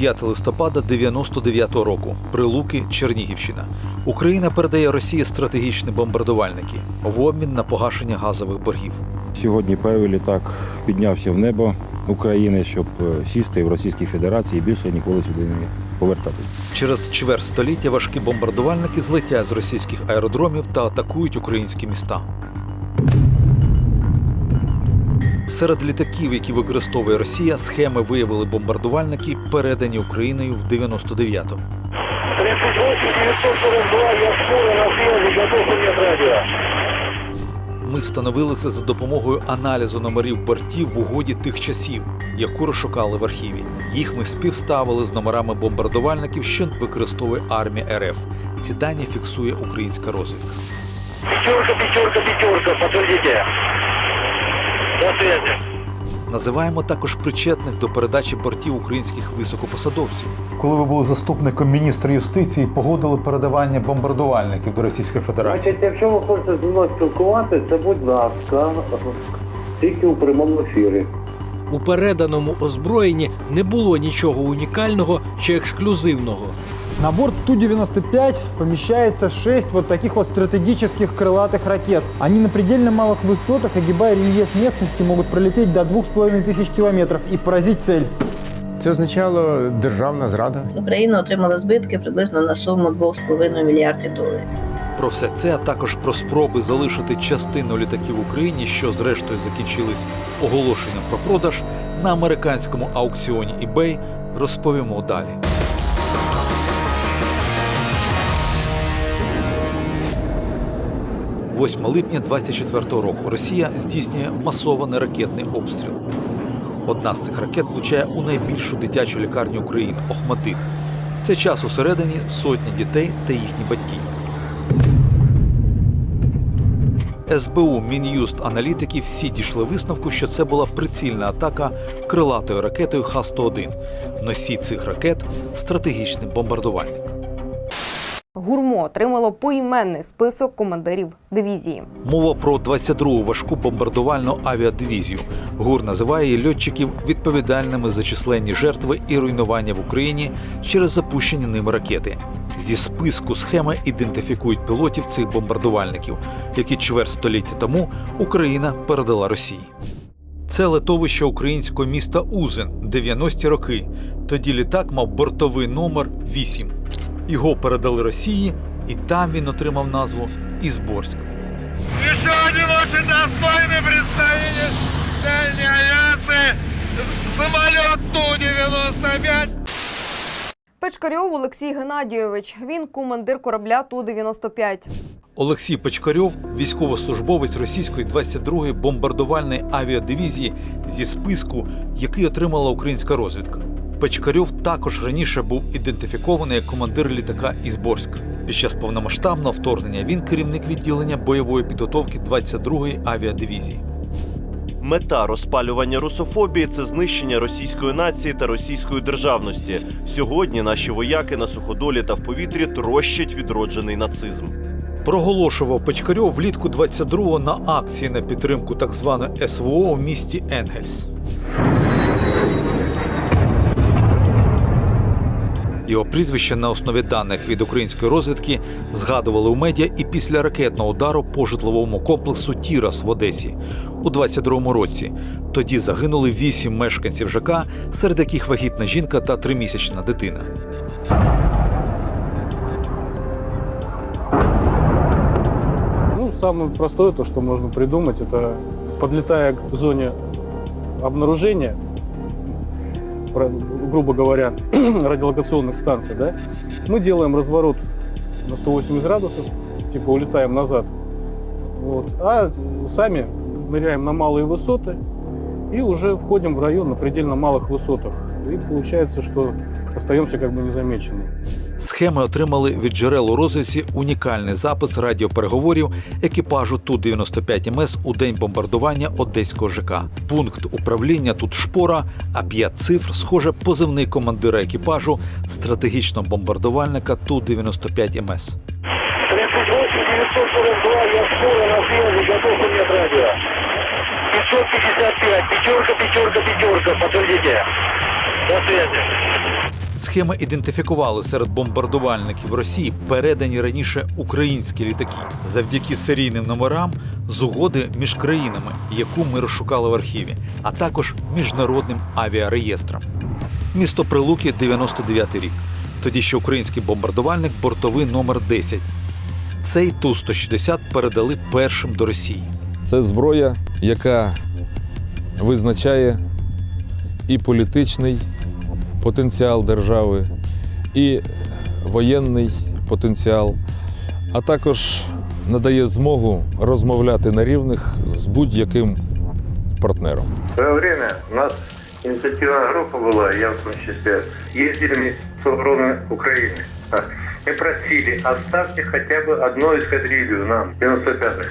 5 листопада 99-го року. Прилуки, Чернігівщина. Україна передає Росії стратегічні бомбардувальники в обмін на погашення газових боргів. Сьогодні перший літак піднявся в небо України, щоб е, сісти в Російській Федерації і більше ніколи сюди не повертатися. Через чверть століття важкі бомбардувальники злетять з російських аеродромів та атакують українські міста. Серед літаків, які використовує Росія, схеми виявили бомбардувальники, передані Україною в 99-му. 38 942, я скоро на связи, готов принять радио. Ми встановили це за допомогою аналізу номерів бортів в угоді тих часів, яку розшукали в архіві. Їх ми співставили з номерами бомбардувальників, що використовує армія РФ. Ці дані фіксує українська розвідка. Пятерка, пятерка, пятерка, подтвердите. Називаємо також причетних до передачі бортів українських високопосадовців. Коли ви були заступником міністра юстиції, погодили передавання бомбардувальників до Російської Федерації. Значить, якщо ви хочете зі мною спілкуватися, будь ласка, тільки у прямому ефірі. У переданому озброєнні не було нічого унікального чи ексклюзивного. На борт Ту-95 помещается 6 вот таких вот стратегических крылатых ракет. Они на предельно малых высотах, огибая рельеф местности, могут пролететь до 2500 километров и поразить цель. Це означало державна зрада. Україна отримала збитки приблизно на суму 2,5 мільярдів доларів. Про все це, а також про спроби залишити частину літаків в Україні, що зрештою закінчились оголошенням про продаж на американському аукціоні eBay, розповімо далі. – 8 липня 24 року Росія здійснює масований ракетний обстріл. Одна з цих ракет влучає у найбільшу дитячу лікарню України Охматит. В цей час усередині сотні дітей та їхні батьки. СБУ, Мін'юст, аналітики всі дійшли висновку, що це була прицільна атака крилатою ракетою Х-101. Носій цих ракет стратегічний бомбардувальник. Гурмо отримало поіменний список командирів дивізії. Мова про 22-гу важку бомбардувальну авіадивізію. ГУР називає її льотчиків відповідальними за численні жертви і руйнування в Україні через запущені ними ракети. Зі списку схеми ідентифікують пілотів цих бомбардувальників, які чверть століття тому Україна передала Росії. Це литовище українського міста Узен, 90-ті роки. Тоді літак мав бортовий номер 8. Його передали Росії, і там він отримав назву Ізборськ. Еще один очень достойный представитель дальней авиации. Самолет Ту-95. Печкарьов Олексій Геннадійович. Він командир корабля Ту-95. Олексій Печкарьов, військовослужбовець російської 22-ї бомбардувальної авіадивізії зі списку, який отримала українська розвідка. Печкарьов також раніше був ідентифікований як командир літака Ізборськ. Під час повномасштабного вторгнення він керівник відділення бойової підготовки 22-ї авіадивізії. Мета розпалювання русофобії це знищення російської нації та російської державності. Сьогодні наші вояки на суходолі та в повітрі трощать відроджений нацизм. Проголошував Печкарьов влітку 22-го на акції на підтримку так званої СВО в місті Енгельс. Його прізвище на основі даних від української розвідки згадували у медіа і після ракетного удару по житловому комплексу Тірас в Одесі у 22-му році. Тоді загинули вісім мешканців ЖК, серед яких вагітна жінка та тримісячна дитина. Ну, самое простое, то, что можно придумать, это подлетая к зоне обнаружения, грубо говоря, радиолокационных станций, да, мы делаем разворот на 180 градусов, типа улетаем назад, вот, а сами ныряем на малые высоты и уже входим в район на предельно малых высотах. И получается, что остаемся как бы незамеченными. Схеми отримали від джерел у розвідці унікальний запис радіопереговорів екіпажу Ту-95МС у день бомбардування одеського ЖК. Пункт управління тут шпора, а п'ять цифр, схоже, позивний командира екіпажу стратегічного бомбардувальника Ту-95МС. 38 942, я скоро на связи, готов принять радио. 555, пятерка, пятерка, пятерка, подтвердите. До связи. Схеми ідентифікували серед бомбардувальників Росії передані раніше українські літаки завдяки серійним номерам з угоди між країнами, яку ми розшукали в архіві, а також міжнародним авіареєстром. Місто Прилуки, 99-й рік. Тоді ще український бомбардувальник бортовий номер 10. Цей Ту-160 передали першим до Росії. Це зброя, яка визначає і політичний потенціал держави, і воєнний потенціал, а також надає змогу розмовляти на рівних з будь-яким партнером. В свое время у нас инициативная группа была, я в том числе, ездили в Министерство обороны Украины. А, Мы просили, оставьте хотя бы одну эскадрилью нам, 95-х.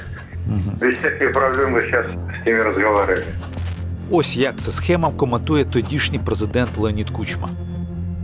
Без всяких проблем мы сейчас с ними разговаривали. Ось як це схема коментує тодішній президент Леонід Кучма.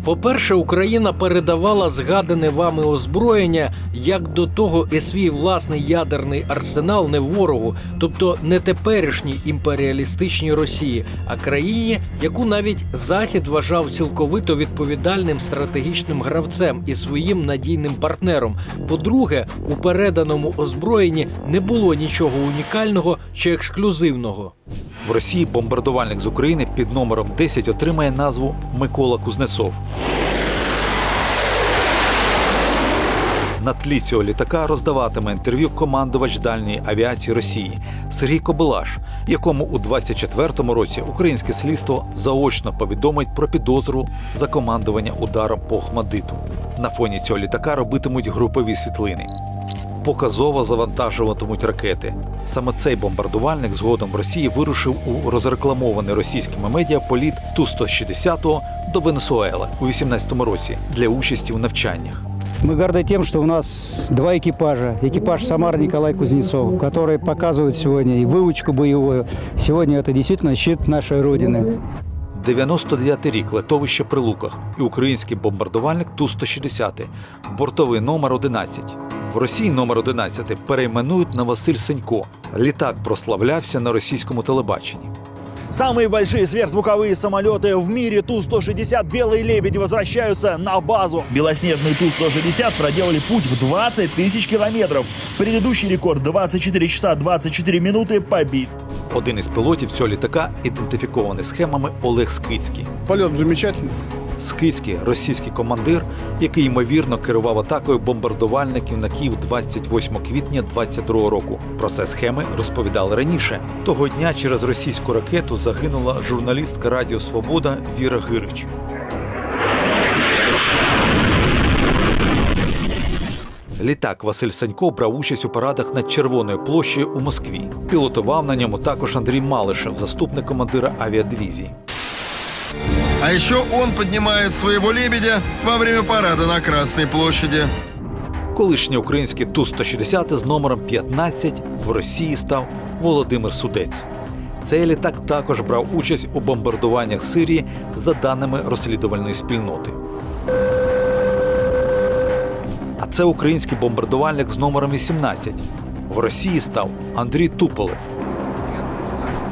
По-перше, Україна передавала згадане вами озброєння як до того і свій власний ядерний арсенал не ворогу, тобто не теперішній імперіалістичній Росії, а країні, яку навіть Захід вважав цілковито відповідальним стратегічним гравцем і своїм надійним партнером. По-друге, у переданому озброєнні не було нічого унікального чи ексклюзивного. В Росії бомбардувальник з України під номером 10 отримає назву Микола Кузнецов. На тлі цього літака роздаватиме інтерв'ю командувач дальньої авіації Росії Сергій Кобилаш, якому у 24-му році українське слідство заочно повідомить про підозру за командування ударом по Хмадиту. На фоні цього літака робитимуть групові світлини Показово завантажуватимуть ракети. Саме цей бомбардувальник згодом в Росії вирушив у розрекламований російськими медіа політ Ту-160 до Венесуели у 18-му році для участі в навчаннях. Мы горды тем, что у нас два экипажа. Экипаж Самар Николай Кузнецов, который показывает сегодня и выучку боевую. Сегодня это действительно щит нашей Родины. 99 рік летовище при Луках і український бомбардувальник Ту-160, бортовий номер 11. В Росії номер 11 перейменують на Василь Сенько. Літак прославлявся на російському телебаченні. Самые большие сверхзвуковые самолеты в мире Ту-160 «Белые лебеди» возвращаются на базу. Белоснежный Ту-160 проделали путь в 20 тысяч километров. Предыдущий рекорд 24 часа 24 минуты побит. Один із пілотів цього літака ідентифікований схемами Олег Скицький. Полет замечательный. Скицький – російський командир, який ймовірно керував атакою бомбардувальників на Київ 28 квітня 22 року. Про це схеми розповідали раніше. Того дня через російську ракету загинула журналістка Радіо Свобода Віра Гирич. Літак Василь Санько брав участь у парадах над Червоною площею у Москві. Пілотував на ньому також Андрій Малишев, заступник командира авіадивізії. А еще он поднимает своего лебедя во время парада на Красной площади. Колишній український Ту-160 з номером 15 в Росії став Володимир Судець. Цей літак також брав участь у бомбардуваннях Сирії за даними розслідувальної спільноти. А це український бомбардувальник з номером 18. В Росії став Андрій Туполев.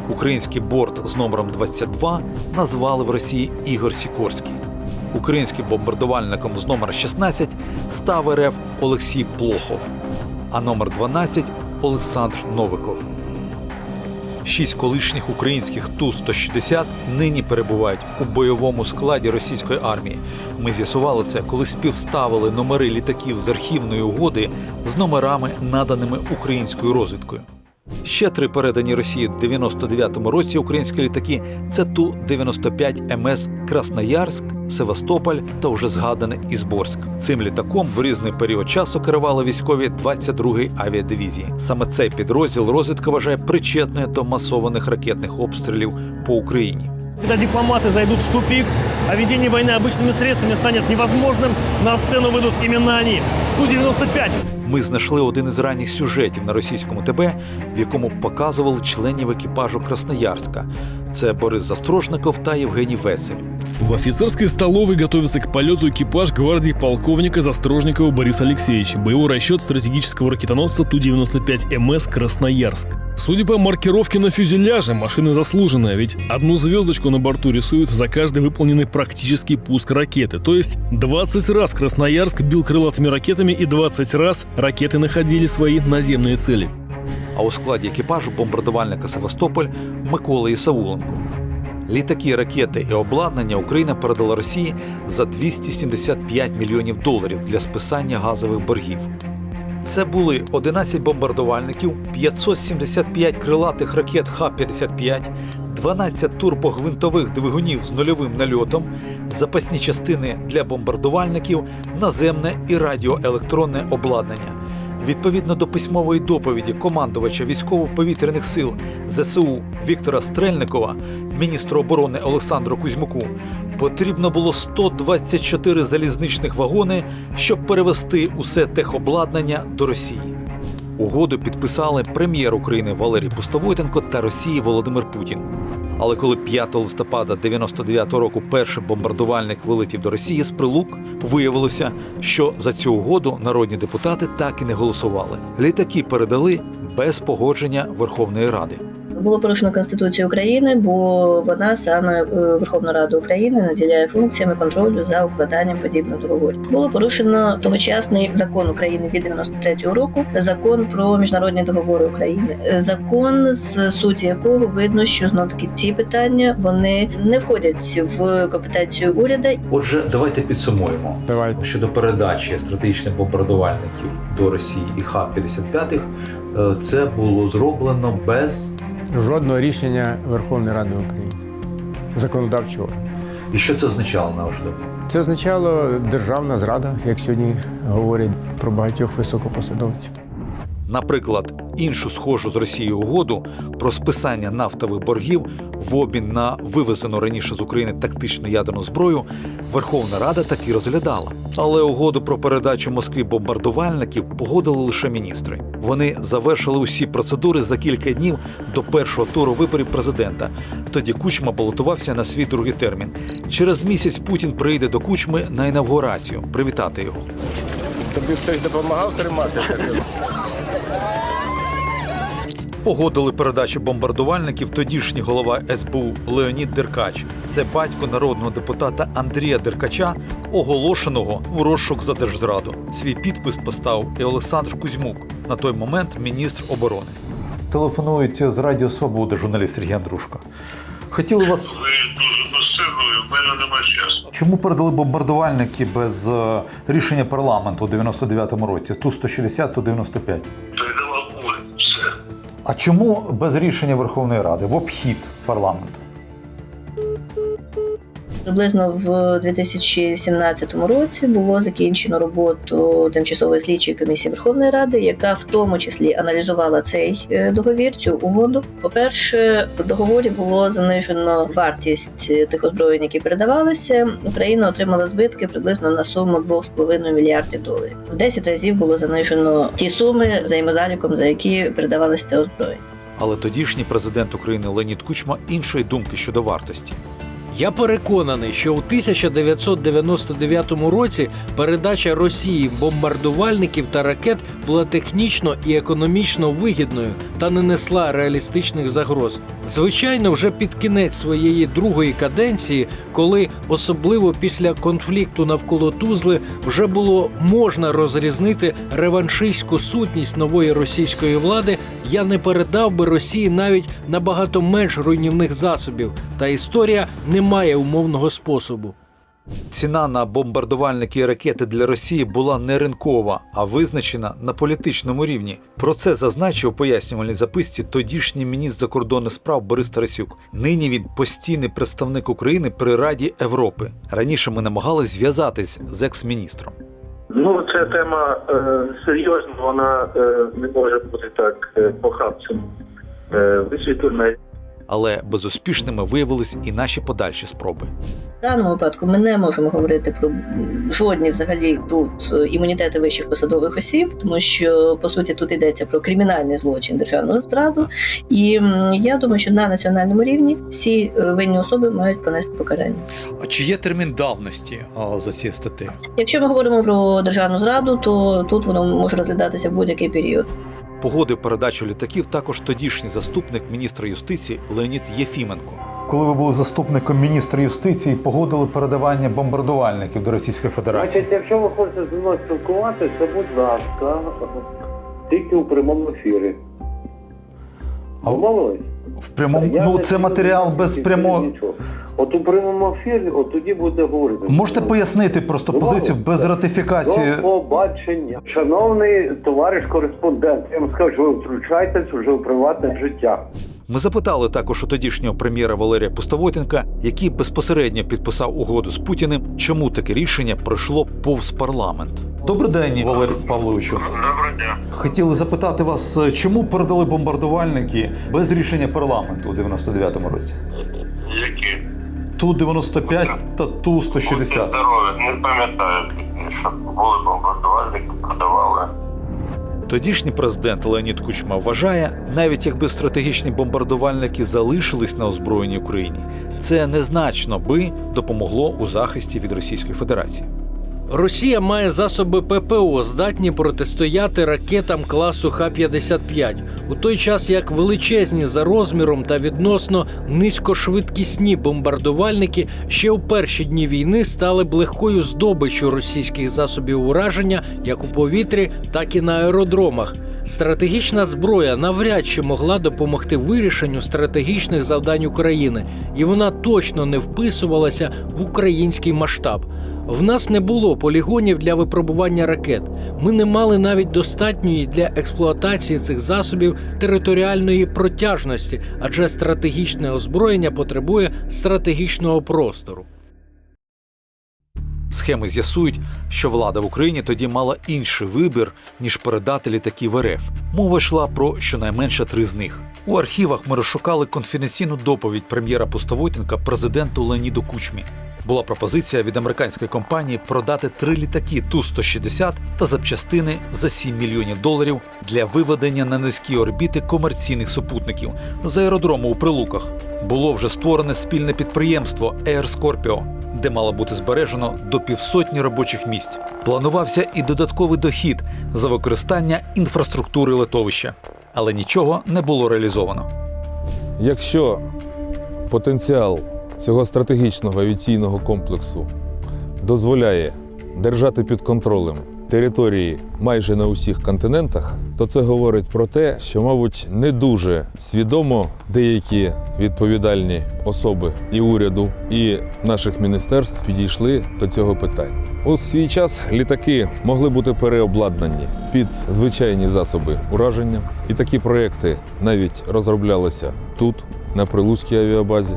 Український борт з номером 22 назвали в Росії Ігор Сікорський. Українським бомбардувальником з номер 16 став РФ Олексій Плохов, а номер 12 Олександр Новиков. Шість колишніх українських Ту-160 нині перебувають у бойовому складі російської армії. Ми з'ясували це, коли співставили номери літаків з архівної угоди з номерами, наданими українською розвідкою. Ще три передані Росії в 99-му році українські літаки це Ту-95 МС Красноярськ, Севастополь та вже згадане Ізборськ. Цим літаком в різний період часу керували військові 22-ї авіадивізії. Саме цей підрозділ розвідка вважає причетною до масованих ракетних обстрілів по Україні. Когда дипломаты зайдут в тупик, а ведение войны обычными средствами станет невозможным, на сцену выйдут именно они. Ту-95. Ми знайшли один із ранніх сюжетів на російському ТБ, в якому показували членів екіпажу Красноярська. Це Борис Застрожников та Євгеній Весель. В офицерской столовой готовится к полету экипаж гвардии полковника Застрожникова Бориса Алексеевича. Боевой расчет стратегического ракетоносца Ту-95 МС «Красноярск». Судя по маркировке на фюзеляже, машина заслуженная, ведь одну звездочку на борту рисуют за каждый выполненный практический пуск ракеты. То есть 20 раз Красноярск бил крылатыми ракетами и 20 раз ракеты находили свои наземные цели. А у складі екіпажу бомбардувальника Севастополь Микола Ісауленко. Літаки, ракети і обладнання Україна передала Росії за 275 мільйонів доларів для списання газових боргів. Це були 11 бомбардувальників, 575 крилатих ракет Х-55, 12 турбогвинтових двигунів з нульовим нальотом, запасні частини для бомбардувальників, наземне і радіоелектронне обладнання. Відповідно до письмової доповіді командувача військово-повітряних сил ЗСУ Віктора Стрельникова, міністру оборони Олександру Кузьмуку, потрібно було 124 залізничних вагони, щоб перевести усе техобладнання до Росії. Угоду підписали прем'єр України Валерій Пустовойтенко та Росії Володимир Путін. Але коли 5 листопада 99-го року перший бомбардувальник вилетів до Росії з прилук, виявилося, що за цю угоду народні депутати так і не голосували. Літаки передали без погодження Верховної Ради. Було порушено Конституцію України, бо вона саме е, Верховна Рада України наділяє функціями контролю за укладанням подібних договорів. Було порушено тогочасний закон України від 93-го року, закон про міжнародні договори України, Е, закон з суті якого видно, що знов таки ці питання вони не входять в компетенцію уряду. Отже, давайте підсумуємо. Давайте. Щодо передачі стратегічних бомбардувальників до Росії і Х-55, е, це було зроблено без Жодного рішення Верховної Ради України. Законодавчого. і що це означало на ваш думку? Це означало державна зрада, як сьогодні говорять про багатьох високопосадовців. Наприклад, іншу схожу з Росією угоду про списання нафтових боргів в обмін на вивезену раніше з України тактичну ядерну зброю Верховна Рада таки розглядала. Але угоду про передачу Москві бомбардувальників погодили лише міністри. Вони завершили усі процедури за кілька днів до першого туру виборів президента. Тоді Кучма балотувався на свій другий термін. Через місяць Путін прийде до Кучми на інавгурацію привітати його. Тобі хтось допомагав тримати? Погодили передачу бомбардувальників тодішній голова СБУ Леонід Деркач. Це батько народного депутата Андрія Деркача, оголошеного в розшук за держзраду. Свій підпис поставив і Олександр Кузьмук, на той момент міністр оборони. Телефонують з Радіо Свобода, журналіст Сергій Андрушко. Хотіли вас. Ви дуже посилою, в мене немає часу. Чому передали бомбардувальники без е, рішення парламенту у 99-му році? Ту-160, Ту-95. Передала. Все. А чому без рішення Верховної Ради в обхід парламенту? Приблизно в 2017 році було закінчено роботу тимчасової слідчої комісії Верховної Ради, яка в тому числі аналізувала цей е, договір, цю угоду. По-перше, в договорі було занижено вартість е, тих озброєнь, які передавалися. Україна отримала збитки приблизно на суму 2,5 мільярдів доларів. В 10 разів було занижено ті суми взаємозаліком, за які передавалися озброєння. Але тодішній президент України Леонід Кучма іншої думки щодо вартості. Я переконаний, що у 1999 році передача Росії бомбардувальників та ракет була технічно і економічно вигідною та не несла реалістичних загроз. Звичайно, вже під кінець своєї другої каденції, коли особливо після конфлікту навколо Тузли вже було можна розрізнити реваншистську сутність нової російської влади, я не передав би Росії навіть набагато менш руйнівних засобів. Та історія не має умовного способу. Ціна на бомбардувальники і ракети для Росії була не ринкова, а визначена на політичному рівні. Про це зазначив у пояснювальній записці тодішній міністр закордонних справ Борис Тарасюк. Нині він постійний представник України при Раді Європи. Раніше ми намагалися зв'язатись з екс-міністром. Ну, ця тема е, серйозна, вона е, не може бути так е, похабцем е, висвітлена. Але безуспішними виявились і наші подальші спроби. В даному випадку ми не можемо говорити про жодні взагалі тут імунітети вищих посадових осіб, тому що по суті тут йдеться про кримінальний злочин державного зраду. І я думаю, що на національному рівні всі е, винні особи мають понести покарання. А чи є термін давності за цією статтею? Якщо ми говоримо про державну зраду, то тут воно може розглядатися в будь-який період. Погодив передачу літаків також тодішній заступник міністра юстиції Леонід Єфіменко. Коли ви були заступником міністра юстиції, погодили передавання бомбардувальників до Російської Федерації. Значить, якщо ви хочете зі мною спілкуватися, будь ласка, тільки у прямому ефірі. Домовились? В прямому Я ну не це матеріал без прямого. нічого. От у прямому ефірі, от тоді буде говорити. Можете пояснити просто Домовились? позицію без ратифікації. До побачення. Шановний товариш кореспондент, я вам скажу, втручайтесь ви втручаєтесь вже у приватне життя. Ми запитали також у тодішнього прем'єра Валерія Пустовотенка, який безпосередньо підписав угоду з Путіним, чому таке рішення пройшло повз парламент. Добрий день, Валерій Павловичу. Доброго дня. Хотіли запитати вас, чому передали бомбардувальники без рішення парламенту у 99-му році? Які? Ту 95 та ту 160. Здоров'я, не пам'ятаю, що були бомбардувальники, продавали. Тодішній президент Леонід Кучма вважає, навіть якби стратегічні бомбардувальники залишились на озброєній Україні, це незначно би допомогло у захисті від Російської Федерації. Росія має засоби ППО, здатні протистояти ракетам класу Х-55, у той час як величезні за розміром та відносно низькошвидкісні бомбардувальники ще у перші дні війни стали б легкою здобиччю російських засобів ураження як у повітрі, так і на аеродромах. Стратегічна зброя навряд чи могла допомогти вирішенню стратегічних завдань України, і вона точно не вписувалася в український масштаб. В нас не було полігонів для випробування ракет. Ми не мали навіть достатньої для експлуатації цих засобів територіальної протяжності, адже стратегічне озброєння потребує стратегічного простору. Схеми з'ясують, що влада в Україні тоді мала інший вибір, ніж передати літаки в РФ. Мова йшла про щонайменше три з них. У архівах ми розшукали конфіденційну доповідь прем'єра Пустовойтенка президенту Леоніду Кучмі. Була пропозиція від американської компанії продати три літаки Ту-160 та запчастини за 7 мільйонів доларів для виведення на низькі орбіти комерційних супутників з аеродрому у Прилуках. Було вже створене спільне підприємство Air Scorpio, де мало бути збережено до півсотні робочих місць. Планувався і додатковий дохід за використання інфраструктури литовища, але нічого не було реалізовано. Якщо потенціал цього стратегічного авіаційного комплексу дозволяє держати під контролем території майже на усіх континентах, то це говорить про те, що, мабуть, не дуже свідомо деякі відповідальні особи і уряду, і наших міністерств підійшли до цього питання. У свій час літаки могли бути переобладнані під звичайні засоби ураження, і такі проекти навіть розроблялися тут, на Прилуцькій авіабазі.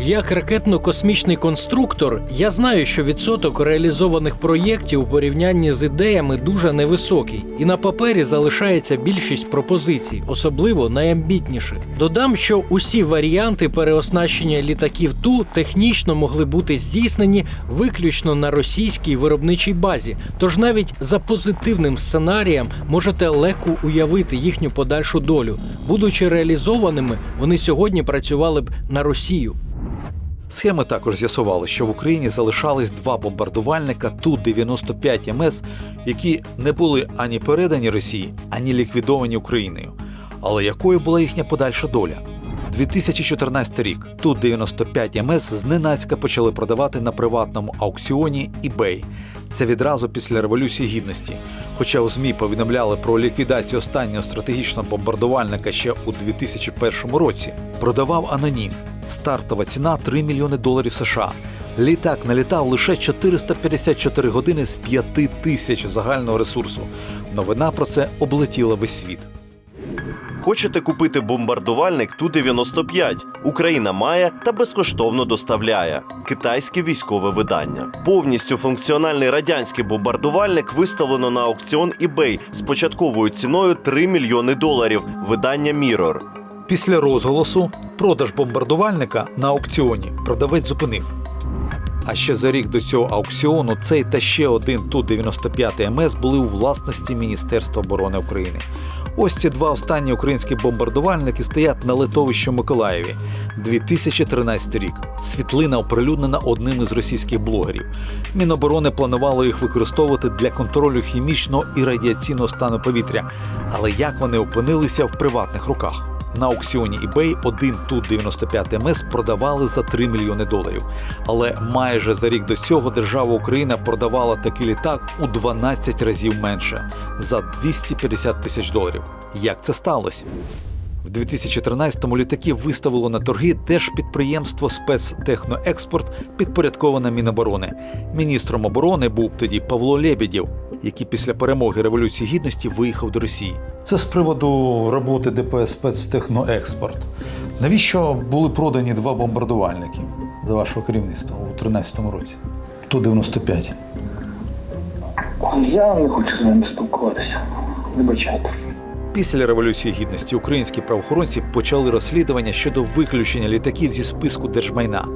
Як ракетно-космічний конструктор, я знаю, що відсоток реалізованих проєктів у порівнянні з ідеями дуже невисокий, і на папері залишається більшість пропозицій, особливо найамбітніших. Додам, що усі варіанти переоснащення літаків ту технічно могли бути здійснені виключно на російській виробничій базі. Тож навіть за позитивним сценарієм можете легко уявити їхню подальшу долю. Будучи реалізованими, вони сьогодні працювали б на Росію. Схеми також з'ясували, що в Україні залишались два бомбардувальника Ту-95 МС, які не були ані передані Росії, ані ліквідовані Україною. Але якою була їхня подальша доля? 2014 рік Ту-95 МС зненацька почали продавати на приватному аукціоні eBay. Це відразу після Революції Гідності. Хоча у ЗМІ повідомляли про ліквідацію останнього стратегічного бомбардувальника ще у 2001 році, продавав анонім. Стартова ціна 3 мільйони доларів США. Літак налітав лише 454 години з 5 тисяч загального ресурсу. Новина про це облетіла весь світ. Хочете купити бомбардувальник Ту-95? Україна має та безкоштовно доставляє китайське військове видання. Повністю функціональний радянський бомбардувальник виставлено на аукціон eBay з початковою ціною 3 мільйони доларів. Видання Mirror. Після розголосу продаж бомбардувальника на аукціоні продавець зупинив. А ще за рік до цього аукціону цей та ще один Ту-95 МС були у власності Міністерства оборони України. Ось ці два останні українські бомбардувальники стоять на литовищі Миколаєві. 2013 рік. Світлина оприлюднена одним із російських блогерів. Міноборони планувало їх використовувати для контролю хімічного і радіаційного стану повітря. Але як вони опинилися в приватних руках? На аукціоні eBay один Ту-95 МС продавали за 3 мільйони доларів. Але майже за рік до цього держава Україна продавала такий літак у 12 разів менше за 250 тисяч доларів. Як це сталося? В 2013-му літаки виставило на торги держпідприємство спецтехноекспорт, підпорядковане Міноборони. Міністром оборони був тоді Павло Лебедєв, який після перемоги Революції Гідності виїхав до Росії. Це з приводу роботи ДП «Спецтехноекспорт». Навіщо були продані два бомбардувальники за вашого керівництва у 2013 році? Ту-95. Я не хочу з вами спілкуватися. Вибачайте. Після революції гідності українські правоохоронці почали розслідування щодо виключення літаків зі списку держмайна,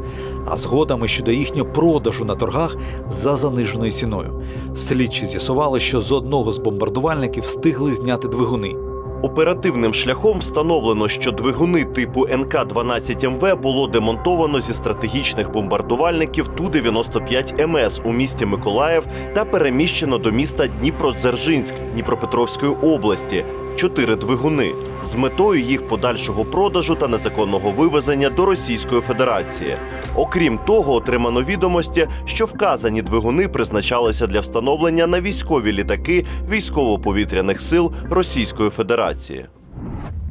а згодом і щодо їхнього продажу на торгах за заниженою ціною. Слідчі з'ясували, що з одного з бомбардувальників встигли зняти двигуни. Оперативним шляхом встановлено, що двигуни типу НК-12МВ було демонтовано зі стратегічних бомбардувальників Ту-95 МС у місті Миколаїв та переміщено до міста Дніпродзержинськ Дніпропетровської області. Чотири двигуни з метою їх подальшого продажу та незаконного вивезення до Російської Федерації. Окрім того, отримано відомості, що вказані двигуни призначалися для встановлення на військові літаки військово-повітряних сил Російської Федерації.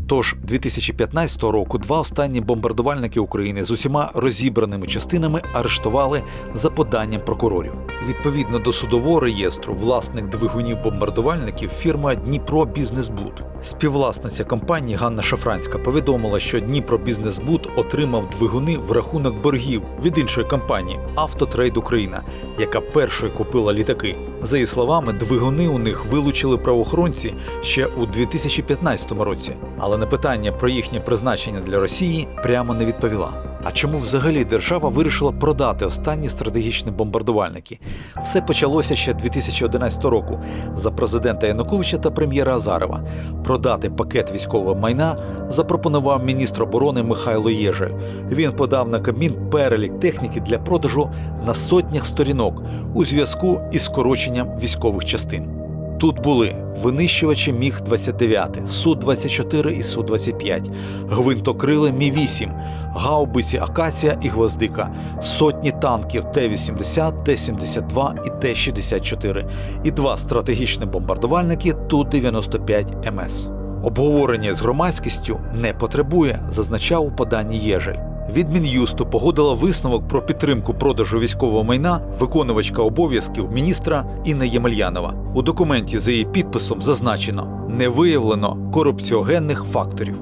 Тож 2015 року два останні бомбардувальники України з усіма розібраними частинами арештували за поданням прокурорів. Відповідно до судового реєстру, власник двигунів бомбардувальників фірма Дніпро Бізнесбуд. Співвласниця компанії Ганна Шафранська повідомила, що Дніпро Бізнесбуд отримав двигуни в рахунок боргів від іншої компанії Автотрейд Україна, яка першою купила літаки. За її словами, двигуни у них вилучили правоохоронці ще у 2015 році, але на питання про їхнє призначення для Росії прямо не відповіла. А чому взагалі держава вирішила продати останні стратегічні бомбардувальники? Все почалося ще 2011 року за президента Януковича та прем'єра Азарова. Продати пакет військового майна запропонував міністр оборони Михайло Єжель. Він подав на Кабмін перелік техніки для продажу на сотнях сторінок у зв'язку із скороченням військових частин. Тут були винищувачі Міг-29, Су-24 і Су-25, гвинтокрили Мі-8, гаубиці Акація і Гвоздика, сотні танків Т-80, Т-72 і Т-64, і два стратегічні бомбардувальники Ту-95 МС. Обговорення з громадськістю не потребує, зазначав у поданні Єжель. Від Мін'юсту погодила висновок про підтримку продажу військового майна виконувачка обов'язків міністра Інна Ємельянова. У документі за її підписом зазначено не виявлено корупціогенних факторів.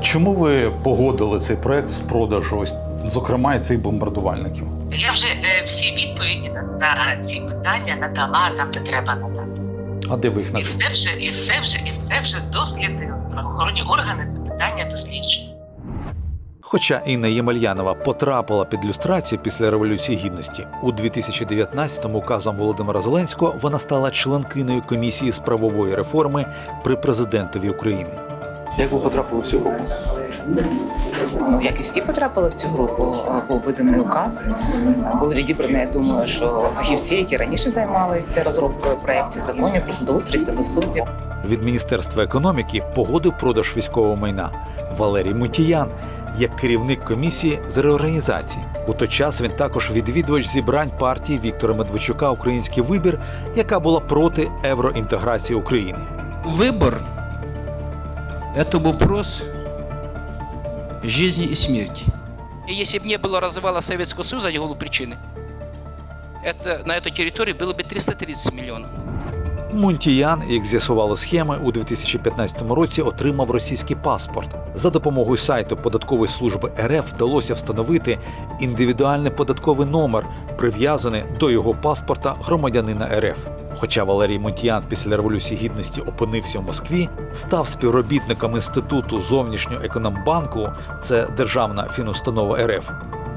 Чому ви погодили цей проект з продажу, ось, зокрема, і цих бомбардувальників? Я вже е, всі відповіді на, на ці питання надала там, де треба надати. А де ви їх І надали? все вже, і все вже, і все вже дослідили правоохоронні органи це питання досліджують. Хоча Інна Ємельянова потрапила під люстрацію після Революції Гідності, у 2019-му указом Володимира Зеленського вона стала членкиною комісії з правової реформи при президентові України. Як ви потрапили в цю групу? Ну, як і всі потрапили в цю групу, е, був виданий указ. Були відібрані, я думаю, що фахівці, які раніше займалися розробкою проєктів законів про судоустрій статус суддів. Від Міністерства економіки погодив продаж військового майна Валерій Мутіян як керівник комісії з реорганізації. У той час він також відвідувач зібрань партії Віктора Медведчука Український вибір, яка була проти євроінтеграції України. Выбор – это вопрос жизни и смерти. И если бы не было развала Советского Союза, не было причины, это, на этой территории было бы 330 миллионов. Мунтіян, як з'ясували схеми, у 2015 році отримав російський паспорт. За допомогою сайту податкової служби РФ вдалося встановити індивідуальний податковий номер, прив'язаний до його паспорта громадянина РФ. Хоча Валерій Мунтіян після революції гідності опинився в Москві, став співробітником інституту зовнішнього економбанку, це державна фінустанова РФ.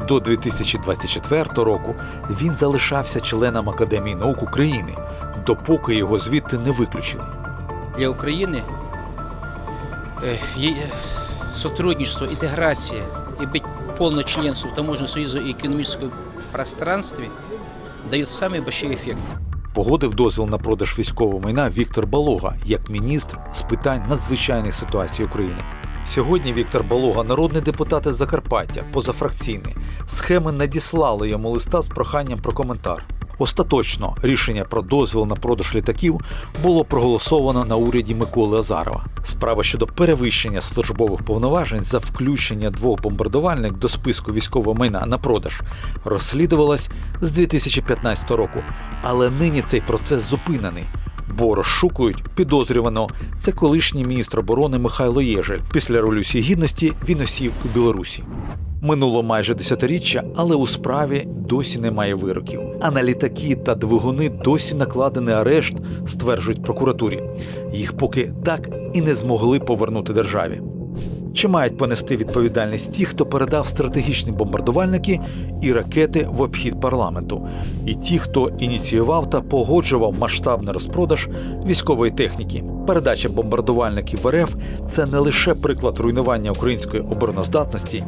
До 2024 року він залишався членом Академії наук України, допоки його звідти не виключили. Для Украины э, е- сотрудничество, интеграция и быть полным членством Таможенного союза и экономического пространстве дает самый большой эффект. Погодив дозвіл на продаж військового майна Віктор Балога як міністр з питань надзвичайних ситуацій України. Сьогодні Віктор Балога, народний депутат із Закарпаття, позафракційний. Схеми надіслали йому листа з проханням про коментар. Остаточно рішення про дозвіл на продаж літаків було проголосовано на уряді Миколи Азарова. Справа щодо перевищення службових повноважень за включення двох бомбардувальник до списку військового майна на продаж розслідувалась з 2015 року, але нині цей процес зупинений. Бо розшукують підозрюваного. Це колишній міністр оборони Михайло Єжель. Після революції гідності він осів у Білорусі. Минуло майже десятиріччя, але у справі досі немає вироків. А на літаки та двигуни досі накладений арешт, стверджують прокуратурі. Їх поки так і не змогли повернути державі. Чи мають понести відповідальність ті, хто передав стратегічні бомбардувальники і ракети в обхід парламенту, і ті, хто ініціював та погоджував масштабний розпродаж військової техніки? Передача бомбардувальників в РФ це не лише приклад руйнування української обороноздатності.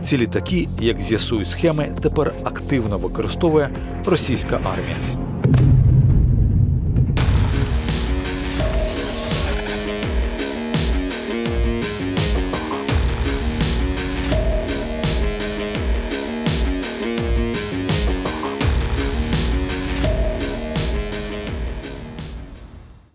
Ці літаки, як з'ясують схеми, тепер активно використовує російська армія.